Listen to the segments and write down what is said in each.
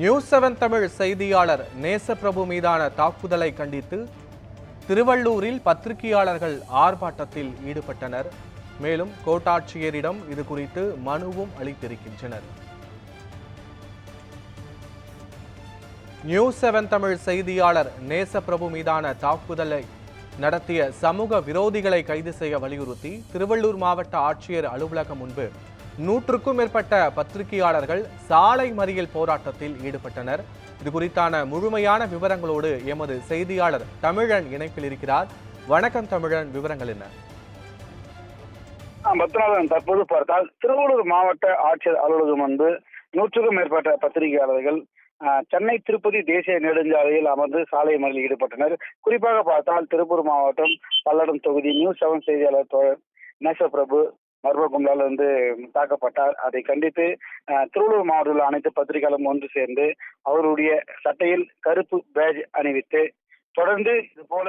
News seven Tamil செய்தியாளர் நேசப்பிரபு மீதான தாக்குதலை கண்டித்து திருவள்ளூரில் பத்திரிகையாளர்கள் ஆர்ப்பாட்டத்தில் ஈடுபட்டனர். மேலும் கோட்டாட்சியரிடம் இது குறித்து மனுவும் அளித்திருக்கின்றனர். நியூஸ் செவன் தமிழ் செய்தியாளர் நேசப்பிரபு மீதான தாக்குதலை நடத்திய சமூக விரோதிகளை கைது செய்ய வலியுறுத்தி திருவள்ளூர் மாவட்ட ஆட்சியர் அலுவலகம் முன்பு நூற்றுக்கும் மேற்பட்ட பத்திரிகையாளர்கள் சாலை மறியல் போராட்டத்தில் ஈடுபட்டனர். இது குறித்தான முழுமையான விவரங்களோடு எமது செய்தியாளர் தமிழன் இணைப்பில் இருக்கிறார். வணக்கம் தமிழன் விவரங்கள் என்ன? பத்மநாதன் தற்போது பார்த்தால் திருவள்ளூர் மாவட்ட ஆட்சியர் அலுவலகம் வந்து நூற்றுக்கும் மேற்பட்ட பத்திரிகையாளர்கள் சென்னை திருப்பதி தேசிய நெடுஞ்சாலையில் அமர்ந்து சாலை மறியலில் ஈடுபட்டனர். குறிப்பாக பார்த்தால் திருப்பூர் மாவட்டம் பல்லடம் தொகுதி நியூஸ் செவன் செய்தியாளர் நேச பிரபு மர்ம கும்பலால் வந்து தாக்கப்பட்டார். அதை கண்டித்து திருவள்ளூர் மாவட்டத்தில் உள்ள அனைத்து பத்திரிகையாளரும் ஒன்று சேர்ந்து அவருடைய சட்டையில் கருப்பு பேஜ் அணிவித்து தொடர்ந்து இது போல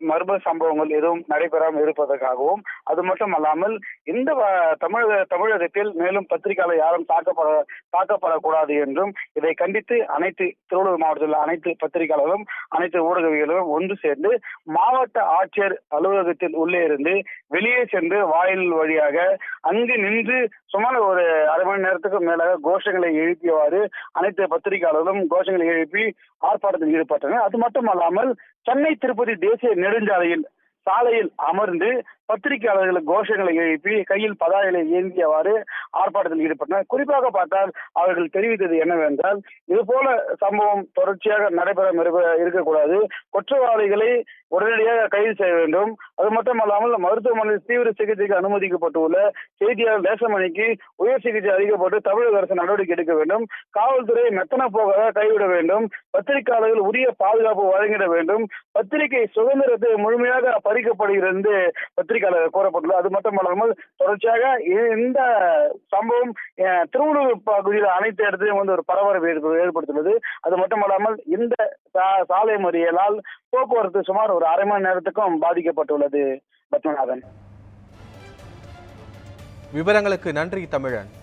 மர்ம சம்பவங்கள் எதுவும் நடைபெறாமல் இருப்பதற்காகவும் அது மட்டும் அல்லாமல் இந்த தமிழக தமிழகத்தில் மேலும் பத்திரிகையாளர் யாரும் தாக்கப்பட தாக்கப்படக்கூடாது என்றும் இதை கண்டித்து அனைத்து திருவள்ளூர் மாவட்டத்தில் அனைத்து பத்திரிகையாளர்களும் அனைத்து ஊடகவியலும் ஒன்று சேர்ந்து மாவட்ட ஆட்சியர் அலுவலகத்தில் உள்ளே இருந்து வெளியே சென்று வாயில் வழியாக அங்கு நின்று சுமார் ஒரு அரை மணி நேரத்துக்கு மேலாக கோஷங்களை எழுப்பியவாறு அனைத்து பத்திரிகையாளர்களும் கோஷங்களை எழுப்பி ஆர்ப்பாட்டத்தில் ஈடுபட்டனர். அது மட்டும் அல்லாமல் சென்னை திருப்பதி தேசிய நெடுஞ்சாலையில் சாலையில் அமர்ந்து பத்திரிகையாளர்கள் கோஷங்களை எழுப்பி கையில் பதாகைகளை ஏந்தியவாறு ஆர்ப்பாட்டத்தில் ஈடுபட்டனர். குறிப்பாக பார்த்தால் அவர்கள் தெரிவித்தது என்னவென்றால் இது போல சம்பவம் தொடர்ச்சியாக நடைபெற இருக்கக்கூடாது. குற்றவாளிகளை உடனடியாக கைது செய்ய வேண்டும். அது மட்டுமல்லாமல் மருத்துவமனையில் தீவிர சிகிச்சைக்கு அனுமதிக்கப்பட்டுள்ள செய்தியாளர் தேசமணிக்கு உயர் சிகிச்சை அளிக்கப்பட்டு தமிழக அரசு நடவடிக்கை எடுக்க வேண்டும். காவல்துறை மெத்தன போக கைவிட வேண்டும். பத்திரிகையாளர்கள் உரிய பாதுகாப்பு வழங்கிட வேண்டும். பத்திரிகை சுதந்திரத்தை முழுமையாக பறிக்கப்படுகிறது என்று கோரப்பட்டுள்ளது கூறப்பட்டுள்ளது. அது மட்டும் இல்லாமல் தொடர்ச்சியாக இந்த சம்பவம் திருவள்ளூர் பகுதியில் அனைத்து இடத்திலும் வந்து ஒரு பரபரப்பு ஏற்ப- ஏற்படுத்தியுள்ளது. அது மட்டும் இல்லாமல் இந்த சா- சாலை மறியலால் போக்குவரத்து சுமார் ஒரு அரை மணி நேரத்துக்கும் பாதிக்கப்பட்டுள்ளது பத்மநாதன் விவரங்களுக்கு நன்றி தமிழன்.